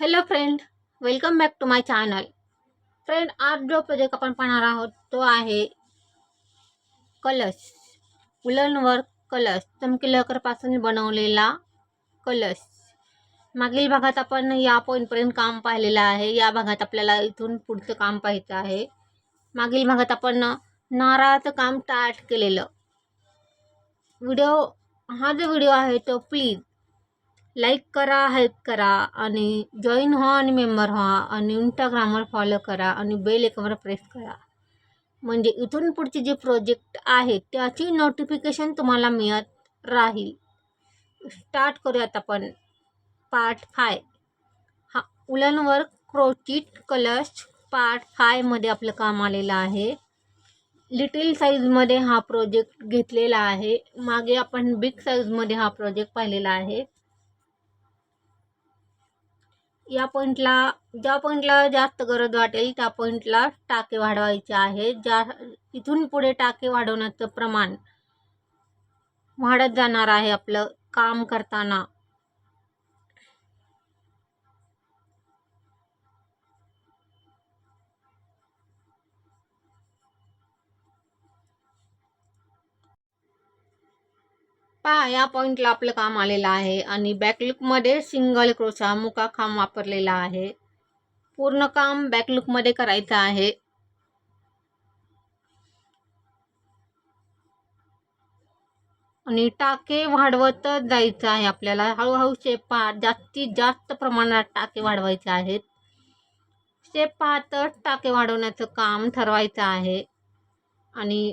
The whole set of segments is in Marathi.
Hello friend welcome back to my channel friend आज जो प्रोजेक्ट आपण पाहणार आहोत तो आहे कलश. उलनवर कलश. चमकी लकरपासून बनवलेला कलश. मागील भागात आपण या पॉईंटपर्यंत काम पाहिलेलं आहे. या भागात आपल्याला इथून पुढचं काम पाहायचं आहे. मागील भागात आपण नारळाचं काम स्टार्ट केलेलं. व्हिडिओ हा जो व्हिडिओ आहे तो प्लीज लाईक करा हेल्प करा आणि जॉईन व्हा आणि मेंबर व्हा आणि इंस्टाग्रामवर फॉलो करा आणि बेल एकावर प्रेस करा. म्हणजे इथून पुढचे जे प्रोजेक्ट आहेत त्याची नोटिफिकेशन तुम्हाला मिळत राहील. स्टार्ट करूयात आपण. पार्ट फाय हा उलनवर क्रोचिट कलश पार्ट फायमध्ये आपलं काम आलेलं आहे. लिटिल साईजमध्ये हा प्रोजेक्ट घेतलेला आहे. मागे आपण बिग साईजमध्ये हा प्रोजेक्ट पाहिलेला आहे. या पॉईंटला ज्या पॉईंटला जास्त गरज वाटेल त्या पॉईंटला टाके वाढवायचे आहे ज्या इथून पुढे टाके वाढवण्याचं प्रमाण वाढत जाणार आहे आपलं काम करताना. पहा या पॉईंटला आपलं काम आलेलं आहे. आणि बॅकलुकमध्ये सिंगल क्रोचा मुका खांब वापरलेला आहे. पूर्ण काम बॅकलुकमध्ये करायचं आहे. आणि टाके वाढवतच जायचं आहे आपल्याला. हळूहळू शेप पहा जास्तीत जास्त प्रमाणात टाके वाढवायचे आहेत. शेप पाहतच टाके वाढवण्याचं काम ठरवायचं आहे. आणि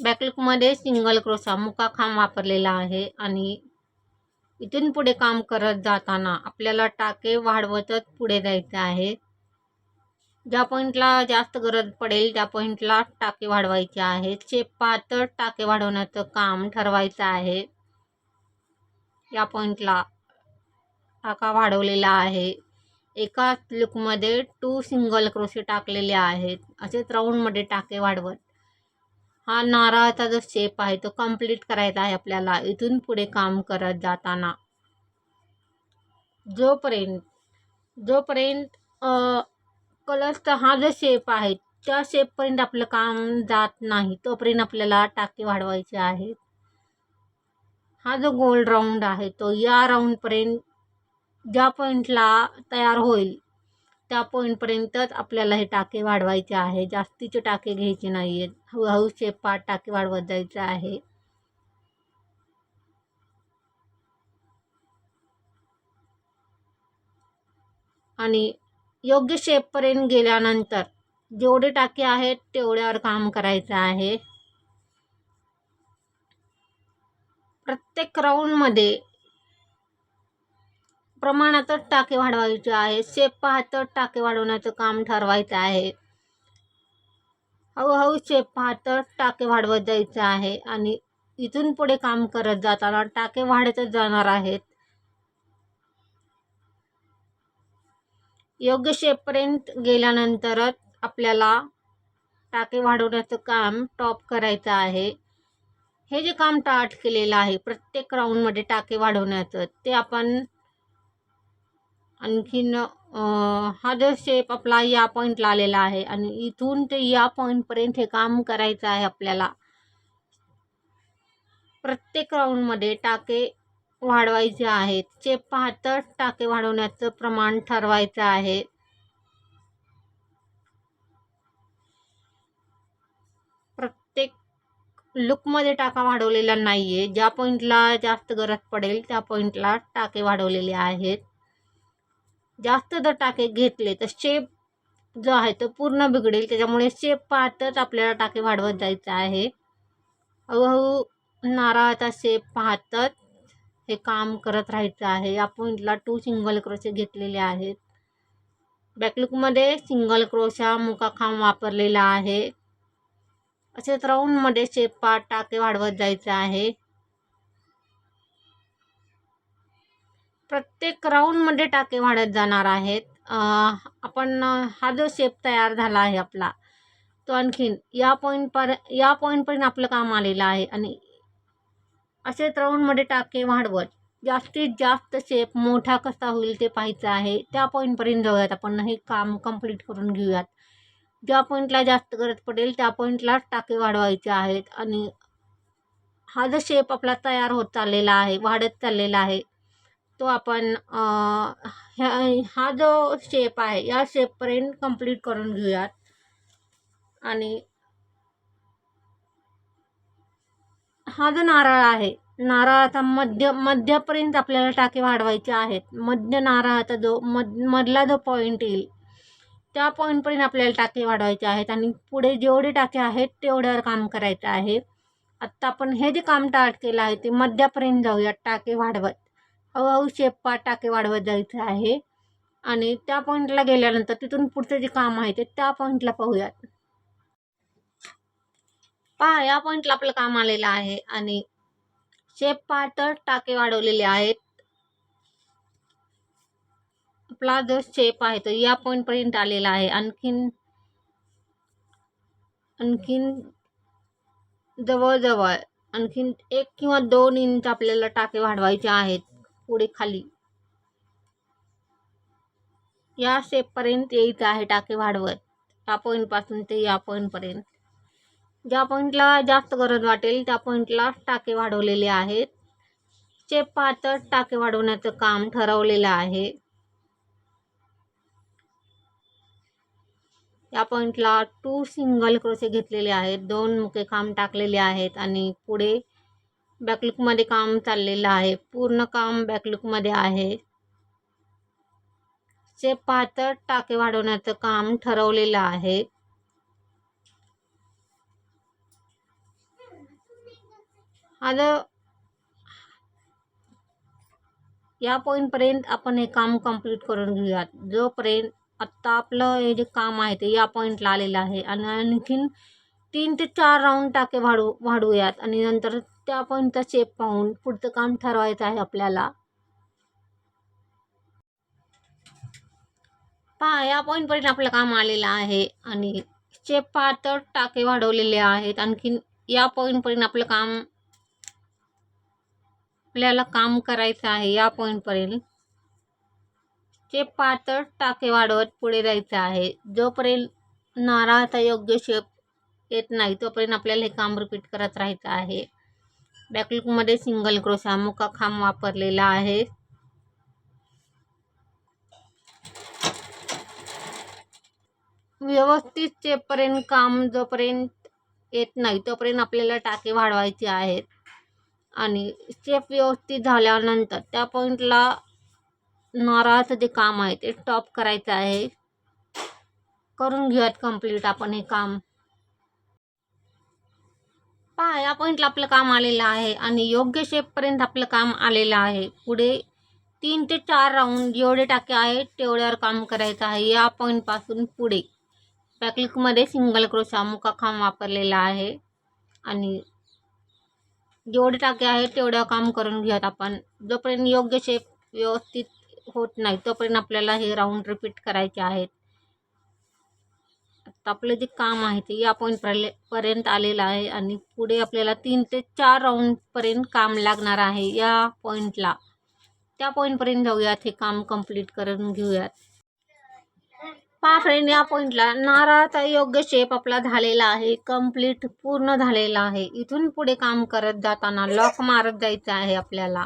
बॅकलुकमध्ये सिंगल क्रोसा मुका खांब वापरलेला आहे आणि इथून पुढे काम करत जाताना आपल्याला टाके वाढवतच पुढे जायचं आहे. ज्या पॉईंटला जास्त गरज पडेल त्या पॉईंटला टाके वाढवायचे आहेत शेप पातळ टाके वाढवण्याचं काम ठरवायचं आहे. या पॉईंटला टाका वाढवलेला आहे. एकाच लुकमध्ये टू सिंगल क्रोशे टाकलेले आहेत. असेच राऊंडमध्ये टाके वाढवत हा नारळाचा जो शेप आहे तो कंप्लीट करायचा आहे आपल्याला. इथून पुढे काम करत जाताना. जोपर्यंत जोपर्यंत कलरचा हा जो शेप आहे त्या शेपपर्यंत आपलं काम जात नाही तोपर्यंत आपल्याला टाके वाढवायचे आहेत हा जो गोल राऊंड आहे तो या राऊंडपर्यंत ज्या पॉईंटला तयार होईल त्या पॉईंटपर्यंतच आपल्याला हे टाके वाढवायचे आहे. जास्तीचे टाके घ्यायचे नाही आहेत हळूहळू शेप टाके वाढवत जायचं आहे. आणि योग्य शेपपर्यंत गेल्यानंतर जेवढे टाके आहेत तेवढ्यावर काम करायचं आहे. प्रत्येक राऊंडमध्ये प्रमाणातच टाके वाढवायचे आहे शेप पाहतच टाके वाढवण्याचं काम ठरवायचं आहे. हळूहळू शेप पाहतच टाके वाढवत जायचं आहे आणि इथून पुढे काम करत जाताना टाके वाढतच जाणार आहेत. योग्य शेपपर्यंत गेल्यानंतरच आपल्याला टाके वाढवण्याचं काम टॉप करायचं आहे. हे जे काम टाट केलेलं आहे प्रत्येक राऊंडमध्ये टाके वाढवण्याचं ते आपण आणखीन हा जो शेप आपला या पॉईंटला आलेला आहे आणि इथून ते या पॉईंटपर्यंत हे काम करायचं आहे आपल्याला. प्रत्येक राऊंडमध्ये टाके वाढवायचे आहेत. शेप पाहतच टाके वाढवण्याचं प्रमाण ठरवायचं आहे. प्रत्येक लुकमध्ये टाका वाढवलेला नाही आहे ज्या पॉईंटला जास्त गरज पडेल त्या पॉईंटला टाके वाढवलेले आहेत. जास्त जर टाके घेतले तर शेप जो आहे तो पूर्ण बिघडेल. त्याच्यामुळे शेप पाहतच आपल्याला टाके वाढवत जायचं आहे. हळूहळू नारळाचा शेप पाहतच हे काम करत राहायचं आहे. या पॉईंटला टू सिंगल क्रोशे घेतलेले आहेत. बॅकलुकमध्ये सिंगल क्रोशा मुकाखांब वापरलेला आहे. असेच राऊंडमध्ये शेप पाठ टाके वाढवत जायचं आहे. प्रत्येक राऊंडमध्ये टाके वाढत जाणार आहेत. आपण हा जो शेप तयार झाला आहे आपला तो आणखीन या पॉईंटपर या पॉईंटपर्यंत आपलं काम आलेलं आहे. आणि असेच राऊंडमध्ये टाके वाढवत जास्तीत जास्त शेप मोठा कसा होईल ते पाहायचं आहे. त्या पॉईंटपर्यंत जाऊयात आपण. हे काम कंप्लीट करून घेऊयात. ज्या पॉईंटला जास्त गरज पडेल त्या पॉईंटलाच टाके वाढवायचे आहेत. आणि हा जो शेप आपला तयार होत चाललेला आहे वाढत चाललेला आहे तो आपण ह्या हा जो शेप आहे या शेपपर्यंत कंप्लीट करून घेऊयात. आणि हा जो नारळ आहे नारळाचा मध्य मध्यापर्यंत आपल्याला टाके वाढवायचे आहेत. मध्य नारळाचा जो मध मधला जो पॉईंट येईल त्या पॉईंटपर्यंत आपल्याला टाके वाढवायचे आहेत. आणि पुढे जेवढे टाके आहेत तेवढ्यावर काम करायचं आहे. आत्ता आपण हे जे काम टार्ट केलं आहे ते मध्यापर्यंत जाऊयात टाके वाढवत. हळूहळू शेप्पा टाके वाढवत जायचं आहे. आणि त्या पॉईंटला गेल्यानंतर तिथून पुढचं जे काम आहे ते त्या पॉईंटला पाहूयात. पहा या पॉईंटला आपलं काम आलेलं आहे. आणि शेप तर टाके वाढवलेले आहेत आपला जो शेप आहे तो या पॉईंटपर्यंत आलेला आहे. आणखीन आणखीन जवळजवळ आणखीन एक किंवा दोन इंच आपल्याला टाके वाढवायचे आहेत. पुढे खाली. या शेपपर्यंत यायचं आहे टाके वाढवत. या पॉईंटपासून ते या पॉईंटपर्यंत ज्या पॉईंटला जास्त गरज वाटेल त्या पॉईंटला टाके वाढवलेले आहेत. शेप पातळ टाके वाढवण्याचं काम ठरवलेलं आहे. या पॉईंटला टू सिंगल क्रोशे घेतलेले आहेत. दोन मुके काम टाकलेले आहेत आणि पुढे बॅकलुकमध्ये काम चाललेलं आहे. पूर्ण काम बॅकलुकमध्ये आहे. शेप पातळ टाके काम आहे. हा जो या पॉईंटपर्यंत आपण हे काम कंप्लीट करून घेऊयात. जोपर्यंत आत्ता आपलं हे जे काम आहे ते या पॉईंटला आलेलं तीन ते चार राऊंड टाके आणि नंतर त्या पॉईंटचा चेप पाहून पुढचं काम ठरवायचं आहे आपल्याला? पहा या पॉईंटपर्यंत आपलं काम आलेलं आहे आणि चेप पहा तर टाके वाढवलेले आहेत आणखीन या पॉईंटपर्यंत आपलं काम आपल्याला काम करायचं आहे या पॉईंटपर्यंत चेप पातळ टाके वाढवत पुढे जायचं आहे जोपर्यंत नारळाचा योग्य शेप येत नाही तोपर्यंत आपल्याला हे काम रिपीट करत राहायचं आहे. बॅकलुकमध्ये सिंगल क्रोशा मुका खांब वापरलेला आहे. व्यवस्थित चेपपर्यंत काम जोपर्यंत येत नाही तोपर्यंत आपल्याला टाके वाढवायचे आहेत. आणि स्टेप व्यवस्थित झाल्यानंतर त्या पॉईंटला नारळाचं जे काम आहे ते स्टॉप करायचं आहे. करून घेऊयात कंप्लीट आपण हे काम. पहा या पॉईंटला आपलं काम आलेलं आहे आणि योग्य शेपपर्यंत आपलं काम आलेलं आहे. पुढे तीन ते चार राऊंड जेवढे टाके आहेत तेवढ्यावर काम करायचं आहे. या पॉईंटपासून पुढे. बॅकलिकमध्ये सिंगल क्रोशा मुका खांब वापरलेला आहे. आणि जेवढे टाके आहेत तेवढं काम करून घेऊयात आपण. जोपर्यंत योग्य शेप व्यवस्थित होत नाही तोपर्यंत आपल्याला हे राऊंड रिपीट करायचे आहेत. आता आपलं जे काम आहे ते या पॉईंट पर्यंत आलेलं आहे आणि पुढे आपल्याला तीन ते चार राऊंडपर्यंत काम लागणार आहे या पॉईंटला त्या पॉईंटपर्यंत जाऊयात हे काम कंप्लीट करून घेऊयात. पहा फ्रेंड या पॉईंटला नारळाचा योग्य शेप आपला झालेला आहे कंप्लीट पूर्ण झालेला आहे. इथून पुढे काम करत जाताना लॉक मारत जायचं आहे आपल्याला.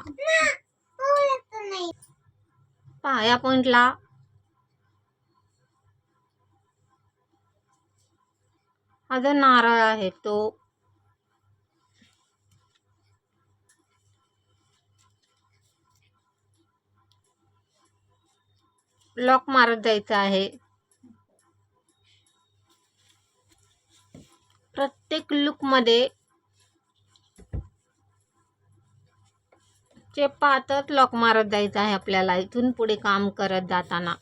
पहा या पॉईंटला हा जो नारळ आहे तो. लॉक मारत जायचं आहे. प्रत्येक लुकमध्ये चे पातळ लॉक मारत जायचं आहे आपल्याला. इथून पुढे काम करत जाताना.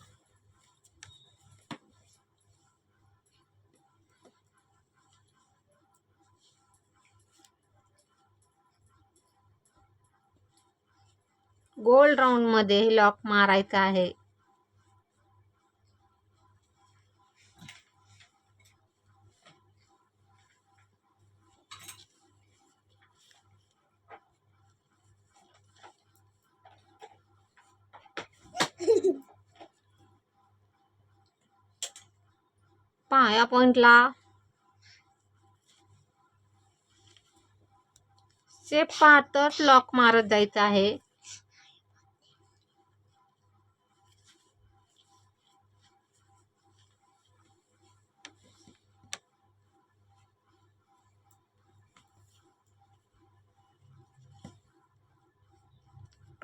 गोल राऊंडमध्ये लॉक मारायचं आहे. पाया पॉइंटला सेफ पाहतच लॉक मारत जायचं आहे.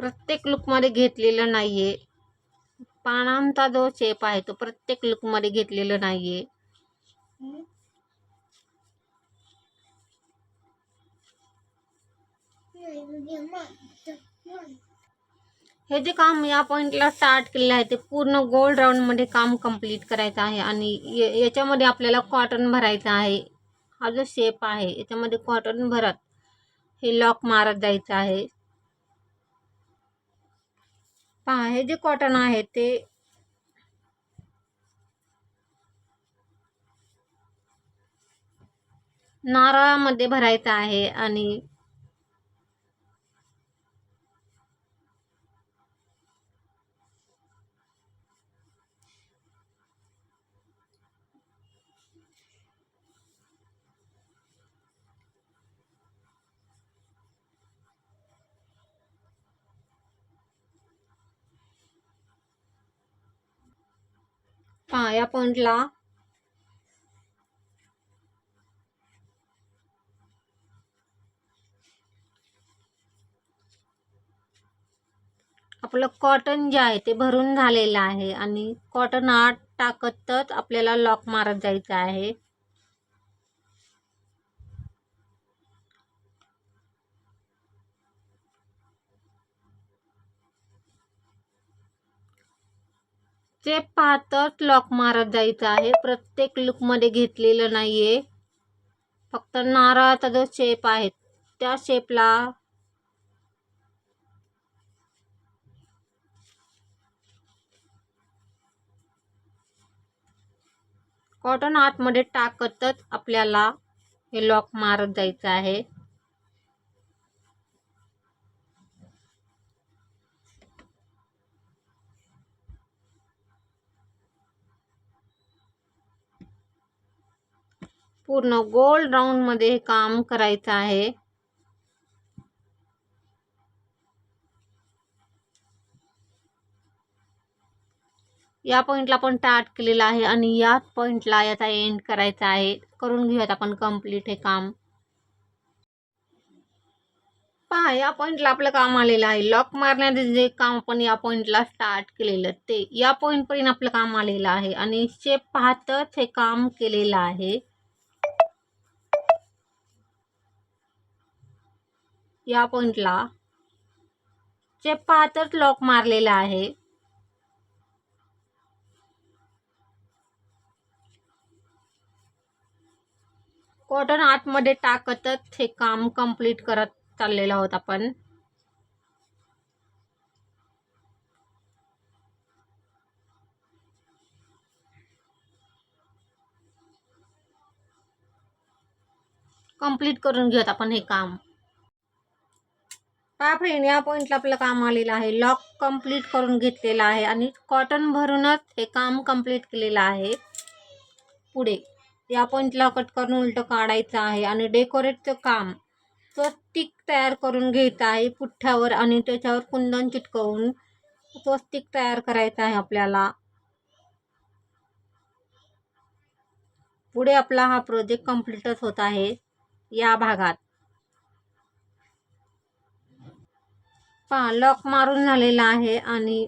प्रत्येक लुकमध्ये घेतलेलं नाही आहे पानांचा जो शेप आहे तो प्रत्येक लुकमध्ये घेतलेलं नाही आहे हे जे काम या पॉइंटला स्टार्ट केलेलं आहे ते पूर्ण गोल राऊंडमध्ये काम कंप्लीट करायचं आहे आणि याच्यामध्ये आपल्याला कॉटन भरायचं आहे. हा जो शेप आहे याच्यामध्ये कॉटन भरत हे लॉक मारत जायचं आहे. पहा हे जे कॉटन आहे ते नारळामध्ये भरायचं आहे आणि पहा या पॉइंटला आपलं कॉटन जे आहे ते भरून झालेलं आहे आणि कॉटन आत टाकतच आपल्याला लॉक मारत जायचं आहे. ते पाहतच लॉक मारत जायचं आहे प्रत्येक लुकमध्ये घेतलेलं नाही आहे फक्त नारळाचा जो शेप आहे त्या शेपला कॉटन आतमध्ये टाकतच आपल्याला हे लॉक मारत जायचं आहे. पूर्ण गोल राऊंडमध्ये हे काम करायचं आहे. या पॉइंटला आपण स्टार्ट केलेला आहे आणि या पॉइंटला याचा एंड करायचा आहे. करून घेऊयात आपण कंप्लीट हे काम. पहा या पॉइंटला आपलं काम आलेलं आहे. लॉक मारण्याचे जे काम आपण या पॉइंटला स्टार्ट केलेलं ते या पॉइंटपर्यंत आपलं काम आलेलं आहे. आणि शेप पाहतच हे काम केलेलं आहे या पॉइंटला जे पाहतच लॉक मारलेला आहे. कॉटन आतमध्ये टाकतच हे काम कंप्लीट करत चाललेलं आहोत आपण. कंप्लीट करून घेऊयात आपण हे काम. पहा फ्रेंड या पॉईंटला आपलं काम आलेलं आहे. लॉक कंप्लीट करून घेतलेलं आहे आणि कॉटन भरूनच हे काम कंप्लीट केलेलं आहे. पुढे या पॉईंटला कट करून उलटं काढायचं आहे आणि डेकोरेटचं काम तो स्टिक तयार करून घ्यायचा आहे पुठ्ठ्यावर आणि त्याच्यावर कुंदन चिटकवून तो स्टिक तयार करायचं आहे आपल्याला. पुढे आपला हा प्रोजेक्ट कम्प्लीटच होत आहे. या भागात पहा लॉक मारून झालेला आहे आणि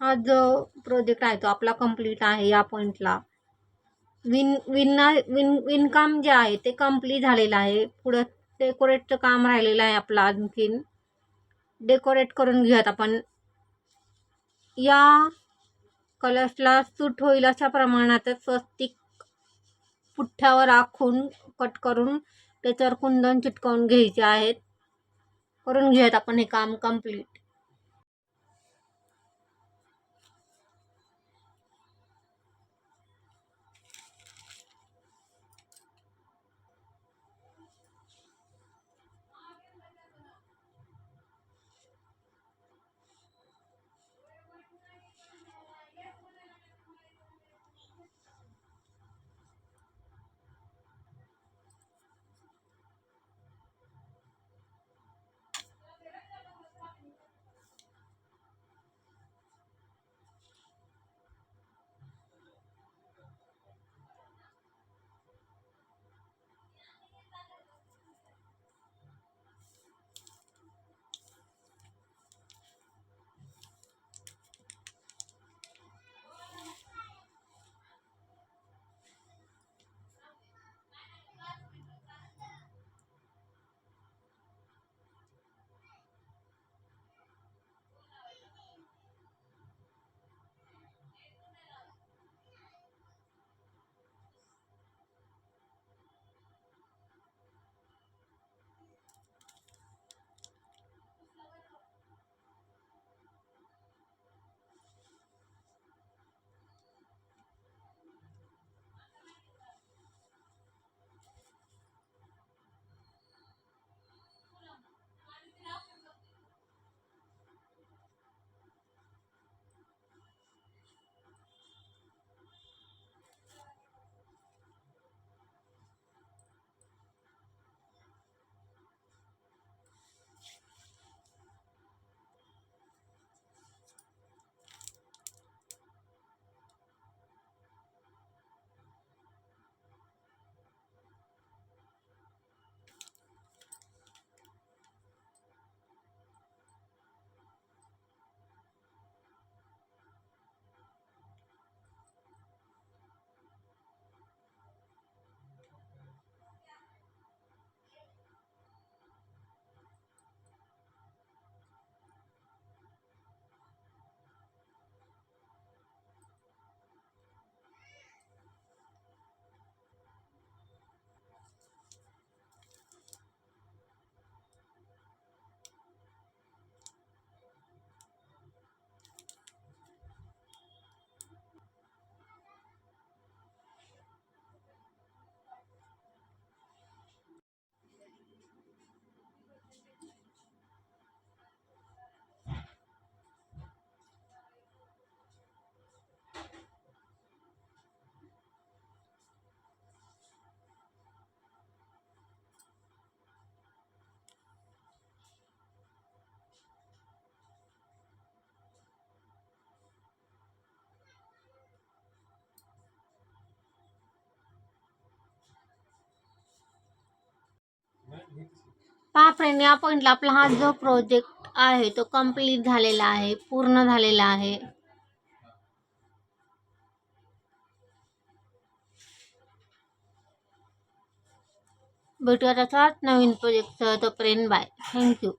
हा जो प्रोजेक्ट आहे तो आपला कंप्लीट आहे या पॉईंटला विन विनना विन विणकाम जे आहे ते कंप्लीट झालेलं आहे. पुढं डेकोरेटचं काम राहिलेलं आहे आपलं आणखीन. डेकोरेट करून घेऊयात आपण. या कलर्सला सूट होईल अशा प्रमाणातच स्वस्तिक पुठ्ठ्यावर आखून कट करून त्याच्यावर कुंदन चिटकवून घ्यायचे आहेत. करून घेऊयात आपण हे काम कंप्लीट पहा आपण आपला हा जो प्रोजेक्ट आहे तो कंप्लीट झालेला आहे पूर्ण झालेला आहे. भेटूया त्याचा नवीन प्रोजेक्टचं तोपर्यंत बाय. थँक्यू